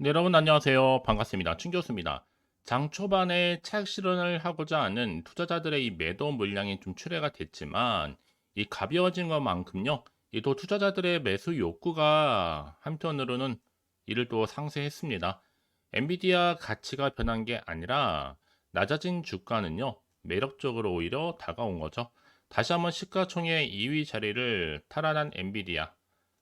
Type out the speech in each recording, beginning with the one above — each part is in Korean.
네, 여러분 안녕하세요. 반갑습니다. 춘 교수입니다. 장 초반에 차익 실현을 하고자 하는 투자자들의 이 매도 물량이 좀 출회가 됐지만 이 가벼워진 것만큼요. 이 또 투자자들의 매수 욕구가 한편으로는 이를 또 상쇄했습니다. 엔비디아 가치가 변한 게 아니라 낮아진 주가는요. 매력적으로 오히려 다가온 거죠. 다시 한번 시가총액 2위 자리를 탈환한 엔비디아.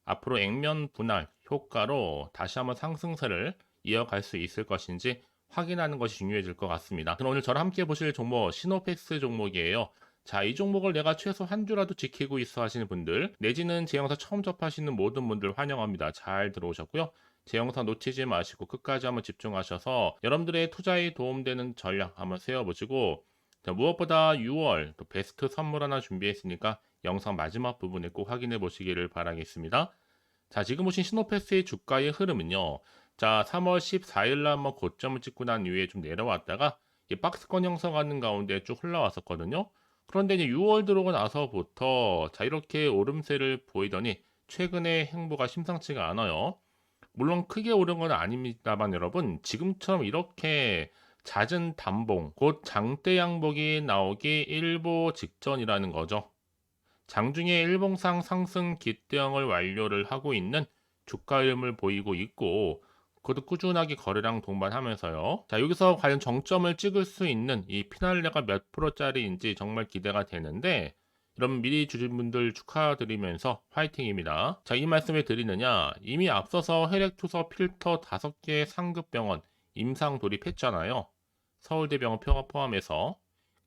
앞으로 액면 분할 효과로 다시 한번 상승세를 이어갈 수 있을 것인지 확인하는 것이 중요해질 것 같습니다. 오늘 저랑 함께 보실 종목 시노펙스 종목이에요. 자, 이 종목을 내가 최소 한 주라도 지키고 있어 하시는 분들, 내지는 제 영상 처음 접하시는 모든 분들 환영합니다. 잘 들어오셨고요. 제 영상 놓치지 마시고 끝까지 한번 집중하셔서 여러분들의 투자에 도움되는 전략 한번 세워보시고 자, 무엇보다 6월 또 베스트 선물 하나 준비했으니까 영상 마지막 부분에 꼭 확인해 보시기를 바라겠습니다. 자, 지금 보신 시노패스의 주가의 흐름은요. 자, 3월 14일 날 한번 고점을 찍고 난 이후에 좀 내려왔다가 이 박스권 형성하는 가운데 쭉 흘러왔었거든요. 그런데 이제 6월 들어오고 나서부터 자, 이렇게 오름세를 보이더니 최근에 행보가 심상치가 않아요. 물론 크게 오른 건 아닙니다만 여러분, 지금처럼 이렇게 잦은 단봉, 곧 장대 양복이 나오기 일보 직전이라는 거죠. 장중에 일봉상 상승 기대형을 완료를 하고 있는 주가 흐름을 보이고 있고 그것도 꾸준하게 거래량 동반하면서요. 자 여기서 과연 정점을 찍을 수 있는 이 피날레가 몇 프로짜리인지 정말 기대가 되는데 여러분 미리 주신 분들 축하드리면서 화이팅입니다. 자 이 말씀을 드리느냐 이미 앞서서 혈액투서 필터 5개 상급병원 임상 돌입했잖아요. 서울대병원 포함해서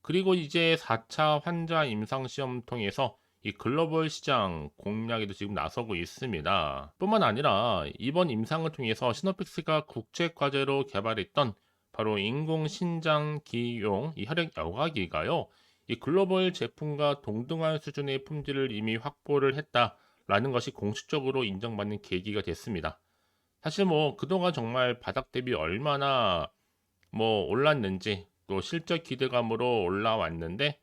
그리고 이제 4차 환자 임상시험 통해서 이 글로벌 시장 공략에도 지금 나서고 있습니다. 뿐만 아니라 이번 임상을 통해서 시노픽스가 국제 과제로 개발했던 바로 인공신장 기용 이 혈액 여과기가요. 이 글로벌 제품과 동등한 수준의 품질을 이미 확보를 했다라는 것이 공식적으로 인정받는 계기가 됐습니다. 사실 뭐 그동안 정말 바닥 대비 얼마나 뭐 올랐는지 또 실적 기대감으로 올라왔는데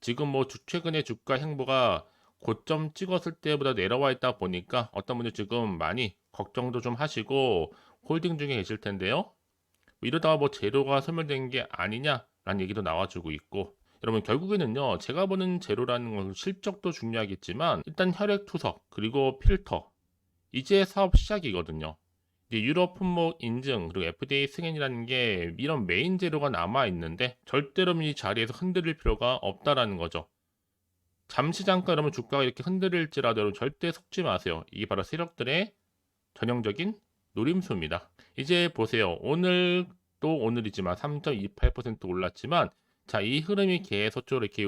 지금 뭐 최근에 주가 행보가 고점 찍었을 때보다 내려와 있다 보니까 어떤 분들 지금 많이 걱정도 좀 하시고 홀딩 중에 계실 텐데요. 이러다가 뭐 재료가 소멸된 게 아니냐라는 얘기도 나와주고 있고 여러분 결국에는요 제가 보는 재료라는 건 실적도 중요하겠지만 일단 혈액 투석 그리고 필터 이제 사업 시작이거든요. 이제 유럽 품목 인증 그리고 FDA 승인이라는 게 이런 메인 재료가 남아 있는데 절대로 이 자리에서 흔들릴 필요가 없다라는 거죠. 잠시 잠깐 여러분 주가가 이렇게 흔들릴지라도 절대 속지 마세요. 이게 바로 세력들의 전형적인 노림수입니다. 이제 보세요. 오늘 또 오늘이지만 3.28% 올랐지만 자 이 흐름이 계속적으로 이렇게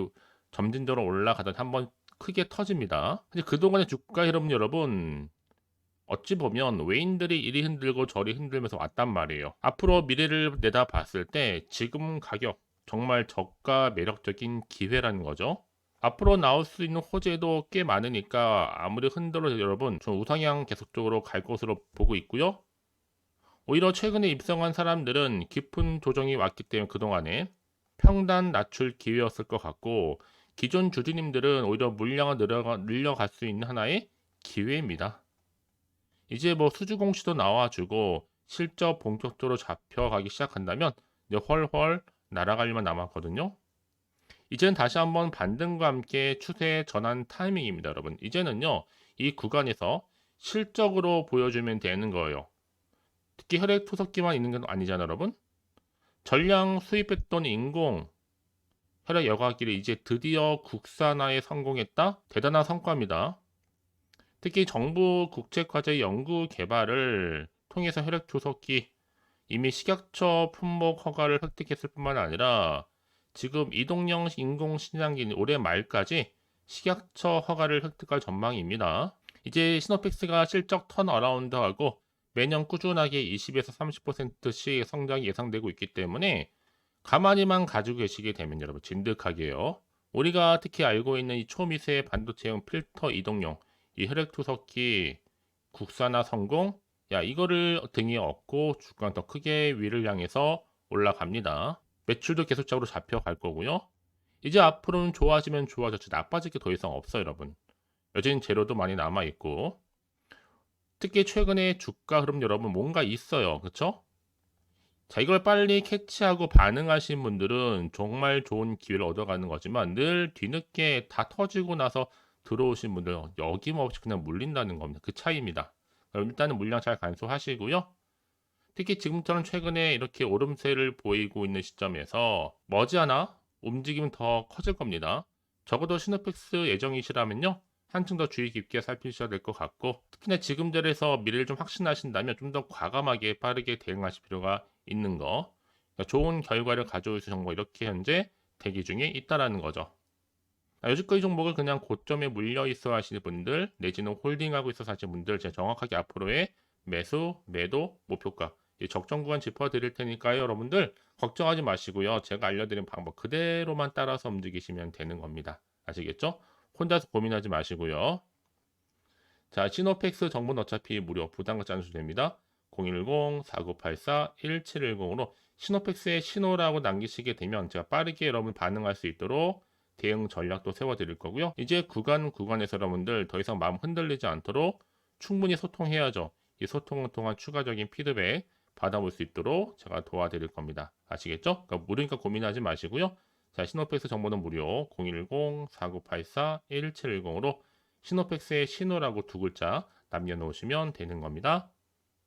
점진적으로 올라가던 한번 크게 터집니다. 그동안의 주가 흐름 여러분 어찌 보면 외인들이 이리 흔들고 저리 흔들면서 왔단 말이에요. 앞으로 미래를 내다 봤을 때 지금 가격 정말 저가 매력적인 기회라는 거죠. 앞으로 나올 수 있는 호재도 꽤 많으니까 아무리 흔들어도 여러분 좀 우상향 계속적으로 갈 것으로 보고 있고요. 오히려 최근에 입성한 사람들은 깊은 조정이 왔기 때문에 그동안에 평단 낮출 기회였을 것 같고 기존 주주님들은 오히려 물량을 늘려갈 수 있는 하나의 기회입니다. 이제 뭐 수주 공시도 나와주고 실적 본격적으로 잡혀가기 시작한다면 이제 훨훨 날아갈 일만 남았거든요. 이제는 다시 한번 반등과 함께 추세 전환 타이밍입니다, 여러분. 이제는요, 이 구간에서 실적으로 보여주면 되는 거예요. 특히 혈액 투석기만 있는 건 아니잖아요, 여러분. 전량 수입했던 인공 혈액 여과기를 이제 드디어 국산화에 성공했다? 대단한 성과입니다. 특히 정부 국책과제 연구 개발을 통해서 혈액 조석기 이미 식약처 품목 허가를 획득했을 뿐만 아니라 지금 이동형 인공신장기 올해 말까지 식약처 허가를 획득할 전망입니다. 이제 시노펙스가 실적 턴어라운드하고 매년 꾸준하게 20에서 30%씩 성장이 예상되고 있기 때문에 가만히만 가지고 계시게 되면 여러분 진득하게요. 우리가 특히 알고 있는 이 초미세 반도체형 필터 이동용 이 혈액투석기 국산화 성공 야 이거를 등에 업고 주가는 더 크게 위를 향해서 올라갑니다. 매출도 계속적으로 잡혀갈 거고요. 이제 앞으로는 좋아지면 좋아졌지 나빠질 게 더 이상 없어요 여러분. 여전히 재료도 많이 남아있고 특히 최근에 주가 흐름 여러분 뭔가 있어요. 그쵸? 자, 이걸 빨리 캐치하고 반응하신 분들은 정말 좋은 기회를 얻어가는 거지만 늘 뒤늦게 다 터지고 나서 들어오신 분들 여김없이 그냥 물린다는 겁니다. 그 차이입니다. 그럼 일단은 물량 잘 간소하시고요. 특히 지금처럼 최근에 이렇게 오름세를 보이고 있는 시점에서 머지않아 움직임은 더 커질 겁니다. 적어도 시노펙스 예정이시라면요. 한층 더 주의 깊게 살피셔야 될 것 같고 특히나 지금 자리에서 미래를 좀 확신하신다면 좀 더 과감하게 빠르게 대응하실 필요가 있는 거 그러니까 좋은 결과를 가져올 수 정보 이렇게 현재 대기 중에 있다라는 거죠. 아, 여지까지 종목을 그냥 고점에 물려 있어 하시는 분들 내지는 홀딩하고 있어 하시는 분들 제가 정확하게 앞으로의 매수, 매도, 목표가 적정 구간 짚어드릴 테니까요 여러분들. 걱정하지 마시고요. 제가 알려드린 방법 그대로만 따라서 움직이시면 되는 겁니다. 아시겠죠? 혼자서 고민하지 마시고요. 자 시노펙스 정보는 어차피 무료 부담 갖지 않으셔도 됩니다 010-4984-1710으로 시노펙스의 신호라고 남기시게 되면 제가 빠르게 여러분 반응할 수 있도록 대응 전략도 세워드릴 거고요. 이제 구간 구간에서 여러분들 더 이상 마음 흔들리지 않도록 충분히 소통해야죠. 이 소통을 통한 추가적인 피드백 받아볼 수 있도록 제가 도와드릴 겁니다. 아시겠죠? 그러니까 무료니까 고민하지 마시고요. 자, 시노펙스 정보는 무료 010-4984-1710으로 시노펙스의 신호라고 두 글자 남겨놓으시면 되는 겁니다.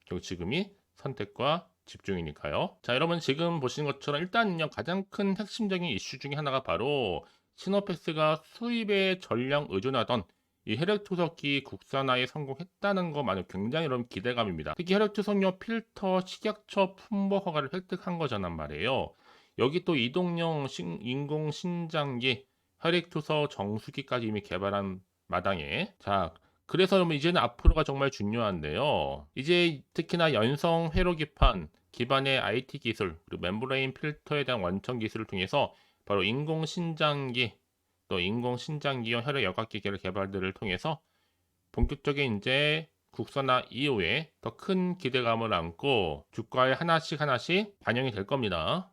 결국 지금이 선택과 집중이니까요. 자, 여러분 지금 보시는 것처럼 일단은요 가장 큰 핵심적인 이슈 중에 하나가 바로 시노펙스가 수입에 전량 의존하던 이 혈액 투석기 국산화에 성공했다는 것만으로 굉장히 여러분 기대감입니다. 특히 혈액 투석용 필터 식약처 품목 허가를 획득한 거잖아 말이에요. 여기 또 이동용 신, 인공 신장기 혈액 투석 정수기까지 이미 개발한 마당에 자 그래서 여러분 이제는 앞으로가 정말 중요한데요. 이제 특히나 연성 회로기판 기반의 IT 기술 그리고 멤브레인 필터에 대한 원천 기술을 통해서 바로 인공 신장기 또 인공 신장기형 혈액 여각기계를 개발들을 통해서 본격적인 이제 국산화 이후에 더 큰 기대감을 안고 주가에 하나씩 하나씩 반영이 될 겁니다.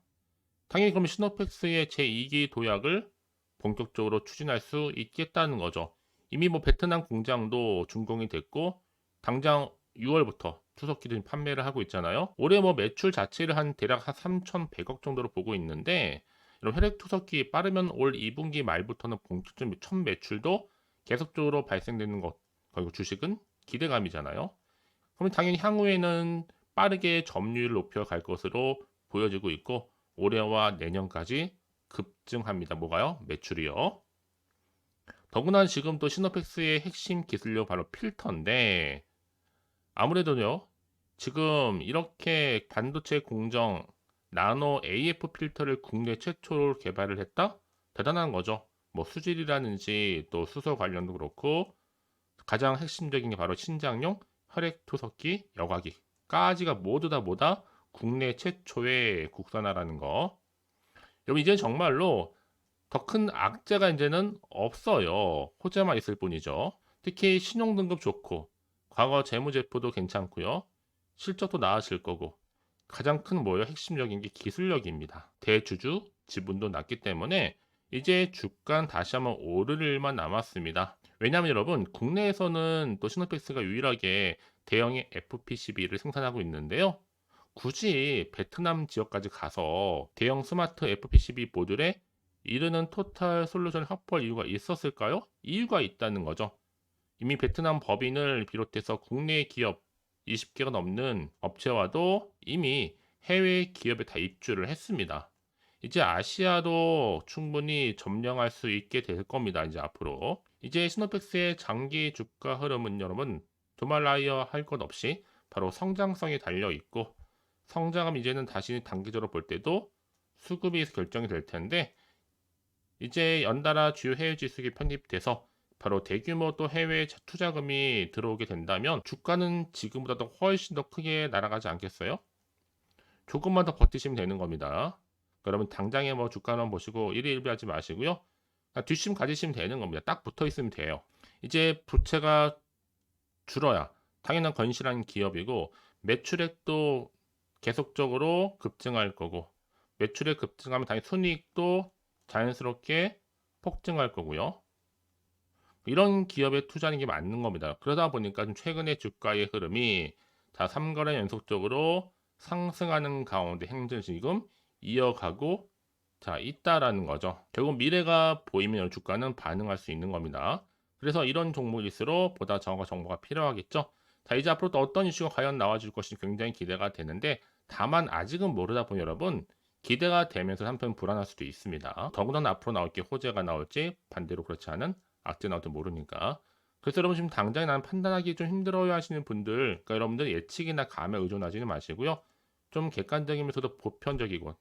당연히 그럼 시노펙스의 제2기 도약을 본격적으로 추진할 수 있겠다는 거죠. 이미 뭐 베트남 공장도 준공이 됐고 당장 6월부터 투석기들 판매를 하고 있잖아요. 올해 뭐 매출 자체를 한 대략 한 3,100억 정도로 보고 있는데 이런 혈액 투석기 빠르면 올 2분기 말부터는 본격적인 첫 매출도 계속적으로 발생되는 것 그리고 주식은 기대감이잖아요. 그러면 당연히 향후에는 빠르게 점유율을 높여갈 것으로 보여지고 있고 올해와 내년까지 급증합니다. 뭐가요? 매출이요. 더구나 지금 또 시노펙스의 핵심 기술력 바로 필터인데 아무래도요 지금 이렇게 반도체 공정 나노 AF 필터를 국내 최초로 개발을 했다? 대단한 거죠. 뭐 수질이라든지 또 수소 관련도 그렇고 가장 핵심적인 게 바로 신장용 혈액 투석기 여과기까지가 모두 다 뭐다 국내 최초의 국산화라는 거. 여러분 이제 정말로 더 큰 악재가 이제는 없어요. 호재만 있을 뿐이죠. 특히 신용 등급 좋고 과거 재무제표도 괜찮고요. 실적도 나아질 거고 가장 큰 뭐예요? 핵심적인 게 기술력입니다. 대주주 지분도 낮기 때문에 이제 주간 다시 한번 오를 일만 남았습니다. 왜냐하면 여러분 국내에서는 또 시노펙스가 유일하게 대형의 FPCB를 생산하고 있는데요. 굳이 베트남 지역까지 가서 대형 스마트 FPCB 모듈에 이르는 토탈 솔루션 확보할 이유가 있었을까요? 이유가 있다는 거죠. 이미 베트남 법인을 비롯해서 국내 기업 20개가 넘는 업체와도 이미 해외 기업에 다 입주를 했습니다. 이제 아시아도 충분히 점령할 수 있게 될 겁니다. 이제 앞으로. 이제 시노펙스의 장기 주가 흐름은 여러분 두말라이어 할 것 없이 바로 성장성이 달려 있고 성장함 이제는 다시 단기적으로 볼 때도 수급이 결정이 될 텐데 이제 연달아 주요 해외 지수기 편입돼서 바로 대규모 또 해외 투자금이 들어오게 된다면 주가는 지금보다도 훨씬 더 크게 날아가지 않겠어요? 조금만 더 버티시면 되는 겁니다. 그러면 당장에 뭐 주가는 보시고 일희일비하지 마시고요. 뒷심 가지시면 되는 겁니다. 딱 붙어 있으면 돼요. 이제 부채가 줄어야 당연한 건실한 기업이고 매출액도 계속적으로 급증할 거고 매출액 급증하면 당연히 순이익도 자연스럽게 폭증할 거고요. 이런 기업에 투자하는 게 맞는 겁니다. 그러다 보니까 좀 최근에 주가의 흐름이 자 3거래 연속적으로 상승하는 가운데 행진 지금 이어가고 자 있다라는 거죠. 결국 미래가 보이면 주가는 반응할 수 있는 겁니다. 그래서 이런 종목일수록 보다 정확한 정보가 필요하겠죠. 자 이제 앞으로 또 어떤 이슈가 과연 나와줄 것이 굉장히 기대가 되는데 다만 아직은 모르다 보니 여러분 기대가 되면서 한편 불안할 수도 있습니다. 더군다나 앞으로 나올 게 호재가 나올지 반대로 그렇지 않은 악재 나올지 모르니까. 그래서 여러분 지금 당장에 나는 판단하기 좀 힘들어요 하시는 분들, 그러니까 여러분들 예측이나 감에 의존하지는 마시고요. 좀 객관적이면서도 보편적이고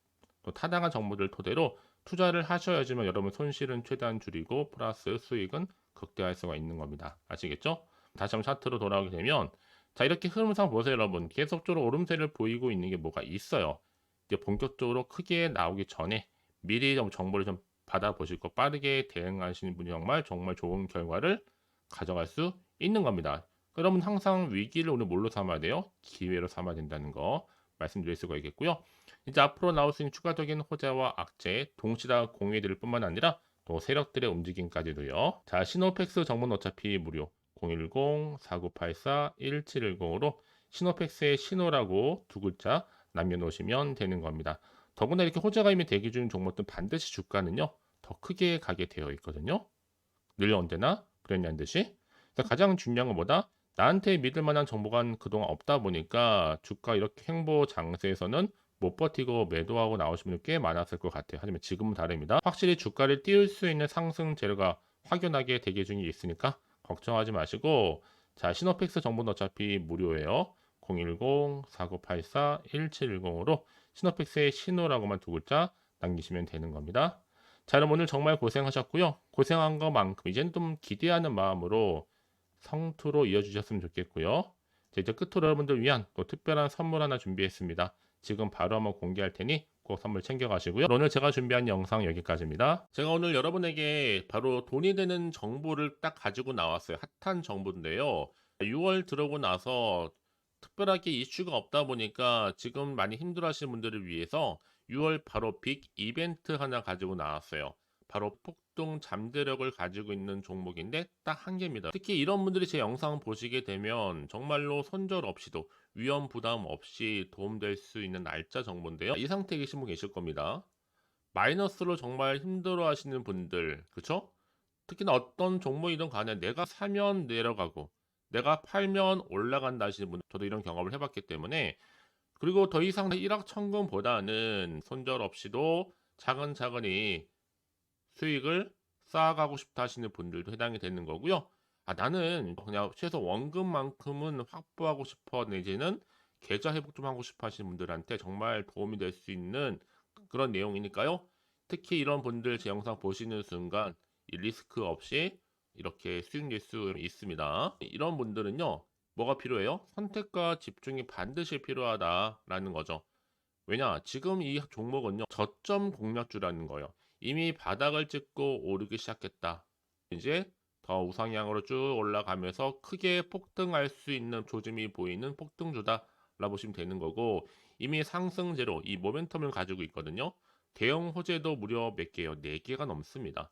또 타당한 정보들 토대로 투자를 하셔야지만 여러분 손실은 최대한 줄이고 플러스 수익은 극대화할 수가 있는 겁니다. 아시겠죠? 다시 한번 차트로 돌아오게 되면 자 이렇게 흐름상 보세요 여러분 계속적으로 오름세를 보이고 있는 게 뭐가 있어요. 이제 본격적으로 크게 나오기 전에 미리 좀 정보를 좀 받아보실 거 빠르게 대응하시는 분이 정말 정말 좋은 결과를 가져갈 수 있는 겁니다. 여러분 항상 위기를 오늘 뭘로 삼아야 돼요? 기회로 삼아야 된다는 거 말씀드릴 수가 있겠고요. 이제 앞으로 나올 수 있는 추가적인 호재와 악재, 동시다 공유해드릴 뿐만 아니라 또 세력들의 움직임까지도요. 자, 시노팩스 정보는 어차피 무료 010-4984-1710으로 시노팩스의 신호라고 두 글자 남겨놓으시면 되는 겁니다. 더구나 이렇게 호재가 이미 대기 중인 종목들 반드시 주가는요 더 크게 가게 되어 있거든요. 늘 언제나 그랬냐는 듯이. 가장 중요한 건 뭐다? 나한테 믿을 만한 정보가 그동안 없다 보니까 주가 이렇게 행보 장세에서는 못 버티고 매도하고 나오신 분이 꽤 많았을 것 같아요. 하지만 지금은 다릅니다. 확실히 주가를 띄울 수 있는 상승 재료가 확연하게 대기 중에 있으니까 걱정하지 마시고 자 시노팩스 정보는 어차피 무료예요. 010-4984-1710으로 시노팩스의 신호라고만 두 글자 남기시면 되는 겁니다. 자, 여러분 오늘 정말 고생하셨고요. 고생한 것만큼 이제는 좀 기대하는 마음으로 성투로 이어주셨으면 좋겠고요. 자, 이제 끝으로 여러분들 위한 또 특별한 선물 하나 준비했습니다. 지금 바로 한번 공개할 테니 꼭 선물 챙겨가시고요. 오늘 제가 준비한 영상 여기까지입니다. 제가 오늘 여러분에게 바로 돈이 되는 정보를 딱 가지고 나왔어요. 핫한 정보인데요. 6월 들어오고 나서 특별하게 이슈가 없다 보니까 지금 많이 힘들어 하시는 분들을 위해서 6월 바로 빅 이벤트 하나 가지고 나왔어요. 바로 폭등 잠재력을 가지고 있는 종목인데 딱 한 개입니다. 특히 이런 분들이 제 영상 보시게 되면 정말로 손절 없이도 위험 부담 없이 도움될 수 있는 날짜 정보인데요. 이 상태에 계신 분 계실 겁니다. 마이너스로 정말 힘들어 하시는 분들, 그쵸? 특히나 어떤 종목이든 간에 내가 사면 내려가고 내가 팔면 올라간다 하시는 분, 저도 이런 경험을 해봤기 때문에 그리고 더 이상 일확천금보다는 손절 없이도 차근차근히 수익을 쌓아가고 싶다 하시는 분들도 해당이 되는 거고요. 아, 나는 그냥 최소 원금만큼은 확보하고 싶어 내지는 계좌 회복 좀 하고 싶어 하시는 분들한테 정말 도움이 될 수 있는 그런 내용이니까요. 특히 이런 분들 제 영상 보시는 순간 이 리스크 없이 이렇게 수익 낼 수 있습니다. 이런 분들은요. 뭐가 필요해요? 선택과 집중이 반드시 필요하다라는 거죠. 왜냐? 지금 이 종목은요. 저점 공략주라는 거예요. 이미 바닥을 찍고 오르기 시작했다. 이제 더 우상향으로 쭉 올라가면서 크게 폭등할 수 있는 조짐이 보이는 폭등주다. 라 보시면 되는 거고 이미 상승제로 이 모멘텀을 가지고 있거든요. 대형 호재도 무려 몇 개요? 4개가 넘습니다.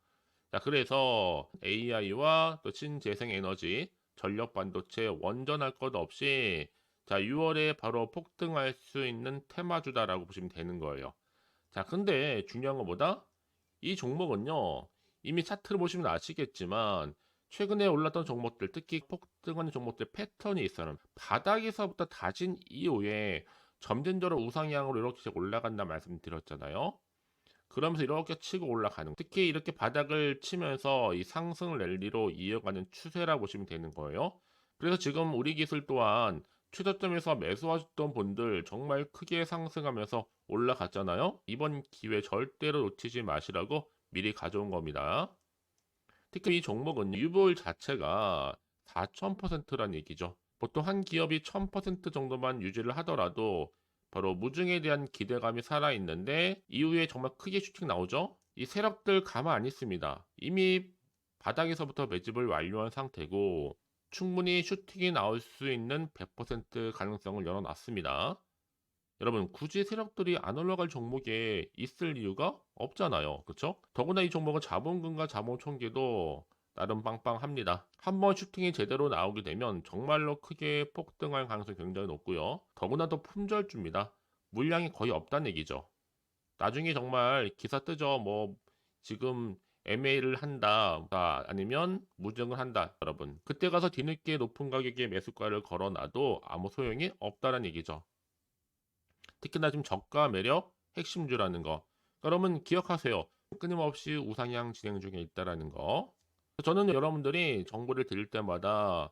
자, 그래서 AI와 또 신재생 에너지, 전력 반도체 원전할 것 없이 자, 6월에 바로 폭등할 수 있는 테마주다라고 보시면 되는 거예요. 자, 근데 중요한 것보다 이 종목은요. 이미 차트를 보시면 아시겠지만 최근에 올랐던 종목들, 특히 폭등하는 종목들 패턴이 있어요. 바닥에서부터 다진 이후에 점진적으로 우상향으로 이렇게 올라간다 말씀드렸잖아요. 그러면서 이렇게 치고 올라가는 특히 이렇게 바닥을 치면서 이 상승 랠리로 이어가는 추세라 보시면 되는 거예요. 그래서 지금 우리 기술 또한 최저점에서 매수하셨던 분들 정말 크게 상승하면서 올라갔잖아요. 이번 기회 절대로 놓치지 마시라고 미리 가져온 겁니다. 특히 이 종목은 유볼 자체가 4,000%란 얘기죠. 보통 한 기업이 1000% 정도만 유지를 하더라도 바로 무중에 대한 기대감이 살아있는데 이후에 정말 크게 슈팅 나오죠? 이 세력들 가만 안 있습니다. 이미 바닥에서부터 매집을 완료한 상태고 충분히 슈팅이 나올 수 있는 100% 가능성을 열어놨습니다. 여러분 굳이 세력들이 안 올라갈 종목에 있을 이유가 없잖아요. 그렇죠? 더구나 이 종목은 자본금과 자본 총계도 나름 빵빵합니다. 한번 슈팅이 제대로 나오게 되면 정말로 크게 폭등할 가능성이 굉장히 높고요. 더구나 더 품절주입니다. 물량이 거의 없다는 얘기죠. 나중에 정말 기사 뜨죠. 뭐 지금 MA를 한다 아, 아니면 무증을 한다 여러분 그때 가서 뒤늦게 높은 가격에 매수가를 걸어놔도 아무 소용이 없다는 얘기죠 특히나 지금 저가 매력 핵심주라는 거 여러분 기억하세요 끊임없이 우상향 진행 중에 있다라는 거 저는 여러분들이 정보를 드릴 때마다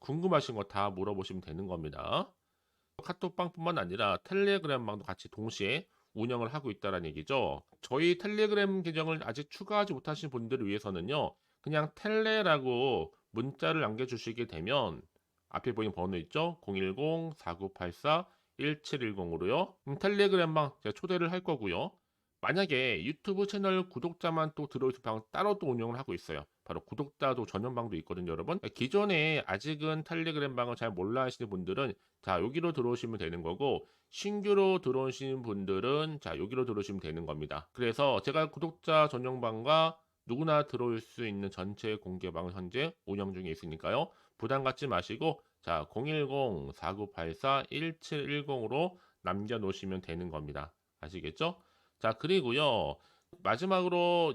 궁금하신 거 다 물어보시면 되는 겁니다. 카톡방뿐만 아니라 텔레그램방도 같이 동시에 운영을 하고 있다는 얘기죠. 저희 텔레그램 계정을 아직 추가하지 못하신 분들을 위해서는요. 그냥 텔레라고 문자를 남겨주시게 되면 앞에 보이는 번호 있죠? 010-4984-1710으로요. 텔레그램방 제가 초대를 할 거고요. 만약에 유튜브 채널 구독자만 또 들어오실 방 따로 또 운영을 하고 있어요. 바로 구독자도 전용방도 있거든요, 여러분. 기존에 아직은 텔레그램 방을 잘 몰라 하시는 분들은 자, 여기로 들어오시면 되는 거고 신규로 들어오시는 분들은 자, 여기로 들어오시면 되는 겁니다. 그래서 제가 구독자 전용방과 누구나 들어올 수 있는 전체 공개방을 현재 운영 중에 있으니까요. 부담 갖지 마시고 자, 010-4984-1710으로 남겨 놓으시면 되는 겁니다. 아시겠죠? 자, 그리고요. 마지막으로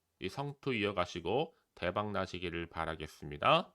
이 성투 이어가시고 대박 나시기를 바라겠습니다.